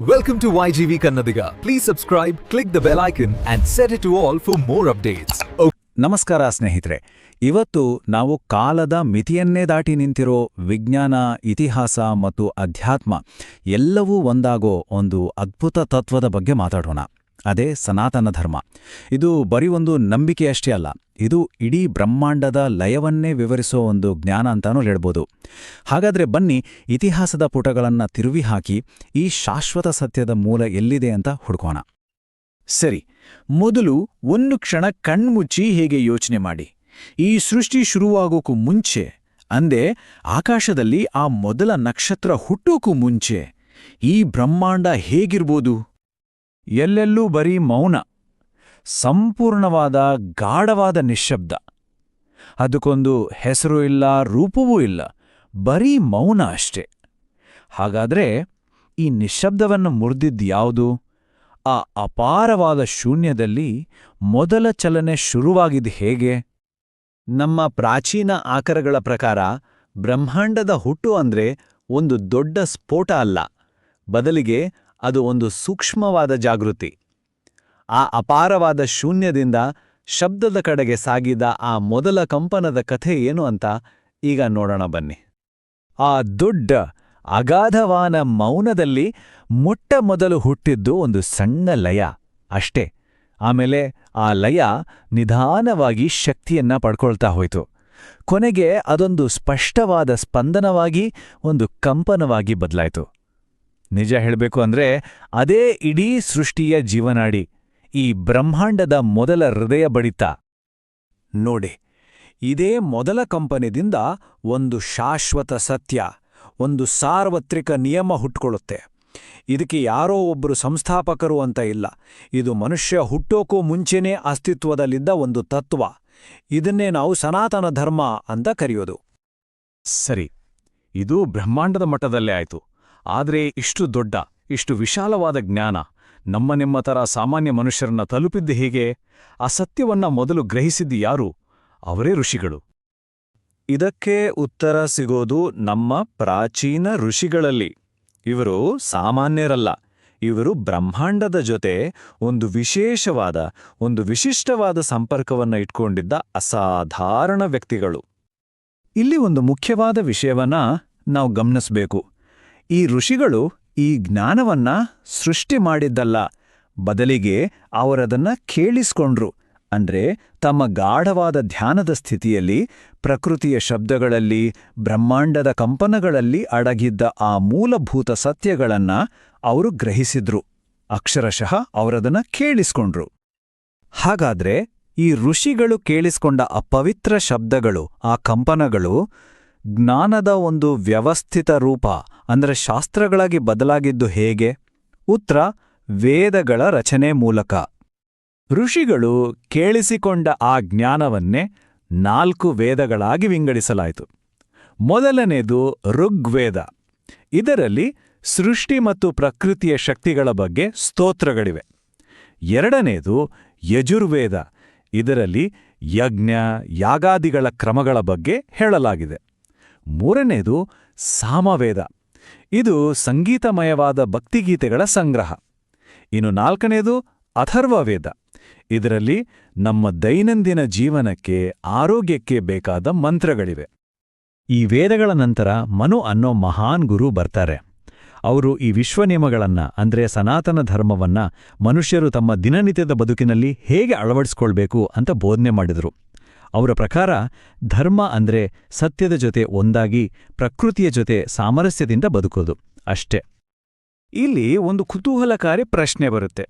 Welcome to YGV Kannadiga. Please subscribe, click the bell icon, and set it to all for more updates. ನಮಸ್ಕಾರ ಸ್ನೇಹಿತರೆ ಇವತ್ತು ನಾವು ಕಾಲದ ಮಿತಿಯನ್ನೇ ದಾಟಿ ನಿಂತಿರೋ ವಿಜ್ಞಾನ ಇತಿಹಾಸ ಮತ್ತು ಅಧ್ಯಾತ್ಮ ಎಲ್ಲವೂ ಒಂದಾಗೋ ಒಂದು ಅದ್ಭುತ ತತ್ವದ ಬಗ್ಗೆ ಮಾತಾಡೋಣ ಅದೇ ಸನಾತನ ಧರ್ಮ. ಇದು ಬರೀ ಒಂದು ನಂಬಿಕೆಯಷ್ಟೇ ಅಲ್ಲ, ಇದು ಇಡೀ ಬ್ರಹ್ಮಾಂಡದ ಲಯವನ್ನೇ ವಿವರಿಸೋ ಒಂದು ಜ್ಞಾನ ಅಂತಾನೂ ಹೇಳ್ಬೋದು. ಹಾಗಾದ್ರೆ ಬನ್ನಿ, ಇತಿಹಾಸದ ಪುಟಗಳನ್ನ ತಿರುವಿ ಹಾಕಿ, ಈ ಶಾಶ್ವತ ಸತ್ಯದ ಮೂಲ ಎಲ್ಲಿದೆ ಅಂತ ಹುಡ್ಕೋಣ. ಸರಿ, ಮೊದಲು ಒಂದು ಕ್ಷಣ ಕಣ್ಮುಚ್ಚಿ ಹೇಗೆ ಯೋಚನೆ ಮಾಡಿ. ಈ ಸೃಷ್ಟಿ ಶುರುವಾಗೋಕ್ಕೂ ಮುಂಚೆ, ಅಂದೆ ಆಕಾಶದಲ್ಲಿ ಆ ಮೊದಲ ನಕ್ಷತ್ರ ಹುಟ್ಟೋಕ್ಕೂ ಮುಂಚೆ, ಈ ಬ್ರಹ್ಮಾಂಡ ಹೇಗಿರ್ಬೋದು? ಎಲ್ಲೆಲ್ಲೂ ಬರೀ ಮೌನ. ಸಂಪೂರ್ಣವಾದ ಗಾಢವಾದ ನಿಶ್ಶಬ್ದ. ಅದಕ್ಕೊಂದು ಹೆಸರು ಇಲ್ಲ, ರೂಪವೂ ಇಲ್ಲ, ಬರೀ ಮೌನ ಅಷ್ಟೆ. ಹಾಗಾದ್ರೆ ಈ ನಿಶ್ಶಬ್ದವನ್ನು ಮುರಿದಿದ್ಯಾವುದು ಆ ಅಪಾರವಾದ ಶೂನ್ಯದಲ್ಲಿ ಮೊದಲ ಚಲನೆ ಶುರುವಾಗಿದ್ದು ಹೇಗೆ? ನಮ್ಮ ಪ್ರಾಚೀನ ಆಕರಗಳ ಪ್ರಕಾರ ಬ್ರಹ್ಮಾಂಡದ ಹುಟ್ಟು ಅಂದ್ರೆ ಒಂದು ದೊಡ್ಡ ಸ್ಫೋಟ ಅಲ್ಲ. ಬದಲಿಗೆ ಅದು ಒಂದು ಸೂಕ್ಷ್ಮವಾದ ಜಾಗೃತಿ. ಆ ಅಪಾರವಾದ ಶೂನ್ಯದಿಂದ ಶಬ್ದದ ಕಡೆಗೆ ಸಾಗಿದ ಆ ಮೊದಲ ಕಂಪನದ ಕಥೆ ಏನು ಅಂತ ಈಗ ನೋಡೋಣ ಬನ್ನಿ. ಆ ದೊಡ್ಡ, ಅಗಾಧವಾನ ಮೌನದಲ್ಲಿ ಮೊಟ್ಟ ಮೊದಲು ಹುಟ್ಟಿದ್ದು ಒಂದು ಸಣ್ಣ ಲಯ ಅಷ್ಟೇ. ಆಮೇಲೆ ಆ ಲಯ ನಿಧಾನವಾಗಿ ಶಕ್ತಿಯನ್ನ ಪಡ್ಕೊಳ್ತಾ ಹೋಯಿತು. ಕೊನೆಗೆ ಅದೊಂದು ಸ್ಪಷ್ಟವಾದ ಸ್ಪಂದನವಾಗಿ ಒಂದು ಕಂಪನವಾಗಿ ಬದಲಾಯಿತು. ನಿಜ ಹೇಳಬೇಕು ಅಂದ್ರೆ ಅದೇ ಇಡೀ ಸೃಷ್ಟಿಯ ಜೀವನಾಡಿ, ಈ ಬ್ರಹ್ಮಾಂಡದ ಮೊದಲ ಹೃದಯ ಬಡಿತ. ನೋಡಿ, ಇದೇ ಮೊದಲ ಕಂಪನಿದಿಂದ ಒಂದು ಶಾಶ್ವತ ಸತ್ಯ, ಒಂದು ಸಾರ್ವತ್ರಿಕ ನಿಯಮ ಹುಟ್ಕೊಳ್ಳುತ್ತೆ. ಇದಕ್ಕೆ ಯಾರೋ ಒಬ್ಬರು ಸಂಸ್ಥಾಪಕರು ಅಂತ ಇಲ್ಲ, ಇದು ಮನುಷ್ಯ ಹುಟ್ಟೋಕೂ ಮುಂಚೆನೇ ಅಸ್ತಿತ್ವದಲ್ಲಿದ್ದ ಒಂದು ತತ್ವ. ಇದನ್ನೇ ನಾವು ಸನಾತನ ಧರ್ಮ ಅಂತ ಕರೆಯೋದು. ಸರಿ, ಇದು ಬ್ರಹ್ಮಾಂಡದ ಮಟ್ಟದಲ್ಲೇ ಆಯ್ತು. ಆದ್ರೆ ಇಷ್ಟು ದೊಡ್ಡ, ಇಷ್ಟು ವಿಶಾಲವಾದ ಜ್ಞಾನ ನಮ್ಮ ನಿಮ್ಮ ಥರ ಸಾಮಾನ್ಯ ಮನುಷ್ಯರನ್ನ ತಲುಪಿದ್ದು ಹೇಗೆ? ಆ ಸತ್ಯವನ್ನ ಮೊದಲು ಗ್ರಹಿಸಿದ್ದು ಯಾರು? ಅವರೇ ಋಷಿಗಳು. ಇದಕ್ಕೆ ಉತ್ತರ ಸಿಗೋದು ನಮ್ಮ ಪ್ರಾಚೀನ ಋಷಿಗಳಲ್ಲಿ. ಇವರು ಸಾಮಾನ್ಯರಲ್ಲ. ಇವರು ಬ್ರಹ್ಮಾಂಡದ ಜೊತೆ ಒಂದು ವಿಶೇಷವಾದ, ಒಂದು ವಿಶಿಷ್ಟವಾದ ಸಂಪರ್ಕವನ್ನ ಇಟ್ಕೊಂಡಿದ್ದ ಅಸಾಧಾರಣ ವ್ಯಕ್ತಿಗಳು. ಇಲ್ಲಿ ಒಂದು ಮುಖ್ಯವಾದ ವಿಷಯವನ್ನ ನಾವು ಗಮನಿಸಬೇಕು. ಈ ಋಷಿಗಳು ಈ ಜ್ಞಾನವನ್ನ ಸೃಷ್ಟಿ ಮಾಡಿದ್ದಲ್ಲ. ಬದಲಿಗೆ ಅವರದನ್ನ ಕೇಳಿಸ್ಕೊಂಡ್ರು. ಅಂದ್ರೆ ತಮ್ಮ ಗಾಢವಾದ ಧ್ಯಾನದ ಸ್ಥಿತಿಯಲ್ಲಿ, ಪ್ರಕೃತಿಯ ಶಬ್ದಗಳಲ್ಲಿ, ಬ್ರಹ್ಮಾಂಡದ ಕಂಪನಗಳಲ್ಲಿ ಅಡಗಿದ್ದ ಆ ಮೂಲಭೂತ ಸತ್ಯಗಳನ್ನ ಅವರು ಗ್ರಹಿಸಿದ್ರು. ಅಕ್ಷರಶಃ ಅವರದನ್ನ ಕೇಳಿಸ್ಕೊಂಡ್ರು. ಹಾಗಾದ್ರೆ ಈ ಋಷಿಗಳು ಕೇಳಿಸ್ಕೊಂಡ ಅಪವಿತ್ರ ಶಬ್ದಗಳು, ಆ ಕಂಪನಗಳು ಜ್ಞಾನದ ಒಂದು ವ್ಯವಸ್ಥಿತ ರೂಪ, ಅಂದರೆ ಶಾಸ್ತ್ರಗಳಾಗಿ ಬದಲಾಗಿದ್ದು ಹೇಗೆ? ಉತ್ತರ ವೇದಗಳ ರಚನೆ ಮೂಲಕ. ಋಷಿಗಳು ಕೇಳಿಸಿಕೊಂಡ ಆ ಜ್ಞಾನವನ್ನೇ ನಾಲ್ಕು ವೇದಗಳಾಗಿ ವಿಂಗಡಿಸಲಾಯಿತು. ಮೊದಲನೇದು ಋಗ್ವೇದ. ಇದರಲ್ಲಿ ಸೃಷ್ಟಿ ಮತ್ತು ಪ್ರಕೃತಿಯ ಶಕ್ತಿಗಳ ಬಗ್ಗೆ ಸ್ತೋತ್ರಗಳಿವೆ. ಎರಡನೇದು ಯಜುರ್ವೇದ. ಇದರಲ್ಲಿ ಯಜ್ಞ, ಯಾಗಾದಿಗಳ ಕ್ರಮಗಳ ಬಗ್ಗೆ ಹೇಳಲಾಗಿದೆ. ಮೂರನೇದು ಸಾಮವೇದ. ಇದು ಸಂಗೀತಮಯವಾದ ಭಕ್ತಿಗೀತೆಗಳ ಸಂಗ್ರಹ. ಇನ್ನು ನಾಲ್ಕನೇದು ಅಥರ್ವವೇದ. ಇದರಲ್ಲಿ ನಮ್ಮ ದೈನಂದಿನ ಜೀವನಕ್ಕೆ, ಆರೋಗ್ಯಕ್ಕೆ ಬೇಕಾದ ಮಂತ್ರಗಳಿವೆ. ಈ ವೇದಗಳ ನಂತರ ಮನು ಅನ್ನೋ ಮಹಾನ್ ಗುರು ಬರ್ತಾರೆ. ಅವರು ಈ ವಿಶ್ವನಿಯಮಗಳನ್ನ, ಅಂದ್ರೆ ಸನಾತನ ಧರ್ಮವನ್ನ ಮನುಷ್ಯರು ತಮ್ಮ ದಿನನಿತ್ಯದ ಬದುಕಿನಲ್ಲಿ ಹೇಗೆ ಅಳವಡಿಸ್ಕೊಳ್ಬೇಕು ಅಂತ ಬೋಧನೆ ಮಾಡಿದರು. ಅವರ ಪ್ರಕಾರ ಧರ್ಮ ಅಂದ್ರೆ ಸತ್ಯದ ಜೊತೆ ಒಂದಾಗಿ ಪ್ರಕೃತಿಯ ಜೊತೆ ಸಾಮರಸ್ಯದಿಂದ ಬದುಕೋದು ಅಷ್ಟೇ. ಇಲ್ಲಿ ಒಂದು ಕುತೂಹಲಕಾರಿ ಪ್ರಶ್ನೆ ಬರುತ್ತೆ.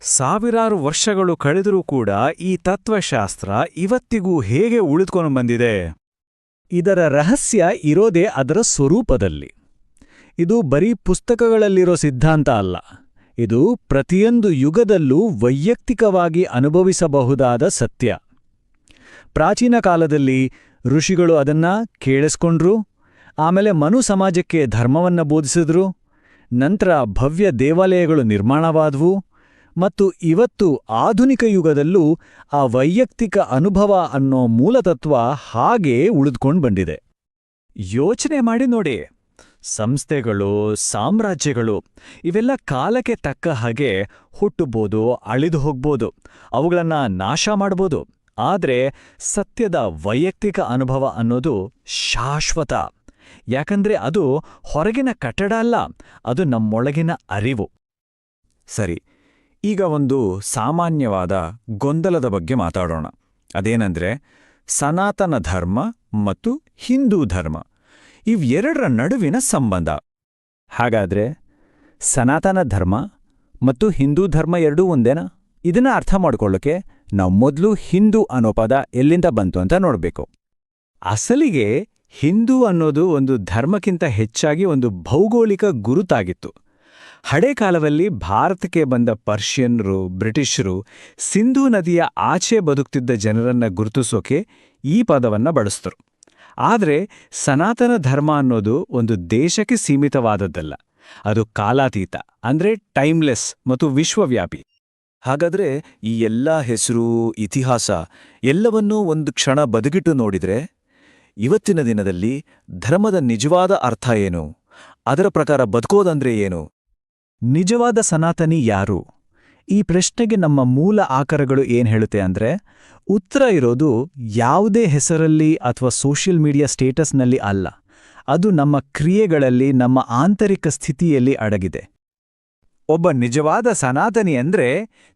ಸಾವಿರಾರು ವರ್ಷಗಳು ಕಳೆದರೂ ಕೂಡ ಈ ತತ್ವಶಾಸ್ತ್ರ ಇವತ್ತಿಗೂ ಹೇಗೆ ಉಳಿದುಕೊಂಡು ಬಂದಿದೆ? ಇದರ ರಹಸ್ಯ ಇರೋದೇ ಅದರ ಸ್ವರೂಪದಲ್ಲಿ. ಇದು ಬರೀ ಪುಸ್ತಕಗಳಲ್ಲಿರೋ ಸಿದ್ಧಾಂತ ಅಲ್ಲ. ಇದು ಪ್ರತಿಯೊಂದು ಯುಗದಲ್ಲೂ ವೈಯಕ್ತಿಕವಾಗಿ ಅನುಭವಿಸಬಹುದಾದ ಸತ್ಯ. ಪ್ರಾಚೀನ ಕಾಲದಲ್ಲಿ ಋಷಿಗಳು ಅದನ್ನ ಕೇಳಿಸ್ಕೊಂಡ್ರು, ಆಮೇಲೆ ಮನು ಸಮಾಜಕ್ಕೆ ಧರ್ಮವನ್ನ ಬೋಧಿಸಿದ್ರು, ನಂತರ ಭವ್ಯ ದೇವಾಲಯಗಳು ನಿರ್ಮಾಣವಾದವು ಮತ್ತು ಇವತ್ತು ಆಧುನಿಕ ಯುಗದಲ್ಲೂ ಆ ವೈಯಕ್ತಿಕ ಅನುಭವ ಅನ್ನೋ ಮೂಲತತ್ವ ಹಾಗೇ ಉಳಿದುಕೊಂಡು ಬಂದಿದೆ. ಯೋಚನೆ ಮಾಡಿ ನೋಡಿ. ಸಂಸ್ಥೆಗಳು, ಸಾಮ್ರಾಜ್ಯಗಳು, ಇವೆಲ್ಲ ಕಾಲಕ್ಕೆ ತಕ್ಕ ಹಾಗೆ ಹುಟ್ಟುಬೋದು, ಅಳಿದು ಹೋಗ್ಬೋದು, ಅವುಗಳನ್ನು ನಾಶ ಮಾಡ್ಬೋದು. ಆದರೆ ಸತ್ಯದ ವೈಯಕ್ತಿಕ ಅನುಭವ ಅನ್ನೋದು ಶಾಶ್ವತ. ಯಾಕಂದ್ರೆ ಅದು ಹೊರಗಿನ ಕಟ್ಟಡ ಅಲ್ಲ, ಅದು ನಮ್ಮೊಳಗಿನ ಅರಿವು. ಸರಿ, ಈಗ ಒಂದು ಸಾಮಾನ್ಯವಾದ ಗೊಂದಲದ ಬಗ್ಗೆ ಮಾತಾಡೋಣ. ಅದೇನಂದ್ರೆ ಸನಾತನ ಧರ್ಮ ಮತ್ತು ಹಿಂದೂ ಧರ್ಮ ಇವೆರಡರ ನಡುವಿನ ಸಂಬಂಧ. ಹಾಗಾದ್ರೆ ಸನಾತನ ಧರ್ಮ ಮತ್ತು ಹಿಂದೂ ಧರ್ಮ ಎರಡೂ ಒಂದೇನಾ? ಇದನ್ನ ಅರ್ಥ ಮಾಡ್ಕೊಳ್ಳೋಕೆ ನಾವು ಮೊದಲು ಹಿಂದೂ ಅನ್ನೋ ಪದ ಎಲ್ಲಿಂದ ಬಂತು ಅಂತ ನೋಡಬೇಕು. ಅಸಲಿಗೆ ಹಿಂದೂ ಅನ್ನೋದು ಒಂದು ಧರ್ಮಕ್ಕಿಂತ ಹೆಚ್ಚಾಗಿ ಒಂದು ಭೌಗೋಳಿಕ ಗುರುತಾಗಿತ್ತು. ಹಳೆ ಕಾಲದಲ್ಲಿ ಭಾರತಕ್ಕೆ ಬಂದ ಪರ್ಷಿಯನ್ರು, ಬ್ರಿಟಿಷರು ಸಿಂಧೂ ನದಿಯ ಆಚೆ ಬದುಕ್ತಿದ್ದ ಜನರನ್ನ ಗುರುತಿಸೋಕೆ ಈ ಪದವನ್ನ ಬಳಸ್ತರು ಆದರೆ ಸನಾತನ ಧರ್ಮ ಅನ್ನೋದು ಒಂದು ದೇಶಕ್ಕೆ ಸೀಮಿತವಾದದ್ದಲ್ಲ. ಅದು ಕಾಲಾತೀತ, ಅಂದ್ರೆ ಟೈಮ್ಲೆಸ್ ಮತ್ತು ವಿಶ್ವವ್ಯಾಪಿ. ಹಾಗಾದ್ರೆ ಈ ಎಲ್ಲ ಹೆಸರು, ಇತಿಹಾಸ ಎಲ್ಲವನ್ನೂ ಒಂದು ಕ್ಷಣ ಬದುಗಿಟ್ಟು ನೋಡಿದ್ರೆ ಇವತ್ತಿನ ದಿನದಲ್ಲಿ ಧರ್ಮದ ನಿಜವಾದ ಅರ್ಥ ಏನು? ಅದರ ಪ್ರಕಾರ ಬದುಕೋದಂದ್ರೆ ಏನು? ನಿಜವಾದ ಸನಾತನಿ ಯಾರು? ಈ ಪ್ರಶ್ನೆಗೆ ನಮ್ಮ ಮೂಲ ಆಕರಗಳು ಏನ್ ಹೇಳುತ್ತೆ ಅಂದ್ರೆ, ಉತ್ತರ ಇರೋದು ಯಾವುದೇ ಹೆಸರಲ್ಲಿ ಅಥವಾ ಸೋಷಿಯಲ್ ಮೀಡಿಯಾ ಸ್ಟೇಟಸ್ನಲ್ಲಿ ಅಲ್ಲ. ಅದು ನಮ್ಮ ಕ್ರಿಯೆಗಳಲ್ಲಿ, ನಮ್ಮ ಆಂತರಿಕ ಸ್ಥಿತಿಯಲ್ಲಿ ಅಡಗಿದೆ. ಒಬ್ಬ ನಿಜವಾದ ಸನಾತನಿ ಅಂದ್ರೆ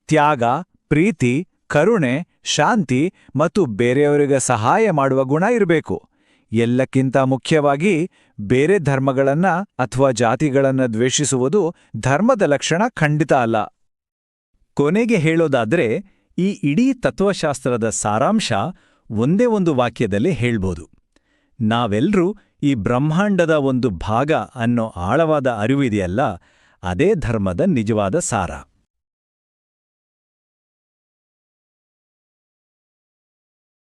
ತ್ಯಾಗ, ಪ್ರೀತಿ, ಕರುಣೆ, ಶಾಂತಿ ಮತ್ತು ಬೇರೆಯವರಿಗೆ ಸಹಾಯ ಮಾಡುವ ಗುಣ ಇರಬೇಕು. ಎಲ್ಲಕ್ಕಿಂತ ಮುಖ್ಯವಾಗಿ ಬೇರೆ ಧರ್ಮಗಳನ್ನ ಅಥವಾ ಜಾತಿಗಳನ್ನ ದ್ವೇಷಿಸುವುದು ಧರ್ಮದ ಲಕ್ಷಣ ಖಂಡಿತ ಅಲ್ಲ. ಕೊನೆಗೆ ಹೇಳೋದಾದ್ರೆ, ಈ ಇಡೀ ತತ್ವಶಾಸ್ತ್ರದ ಸಾರಾಂಶ ಒಂದೇ ಒಂದು ವಾಕ್ಯದಲ್ಲಿ ಹೇಳ್ಬೋದು. ನಾವೆಲ್ಲರೂ ಈ ಬ್ರಹ್ಮಾಂಡದ ಒಂದು ಭಾಗ ಅನ್ನೋ ಆಳವಾದ ಅರಿವಿದೆಯಲ್ಲ ಅದೇ ಧರ್ಮದ ನಿಜವಾದ ಸಾರ.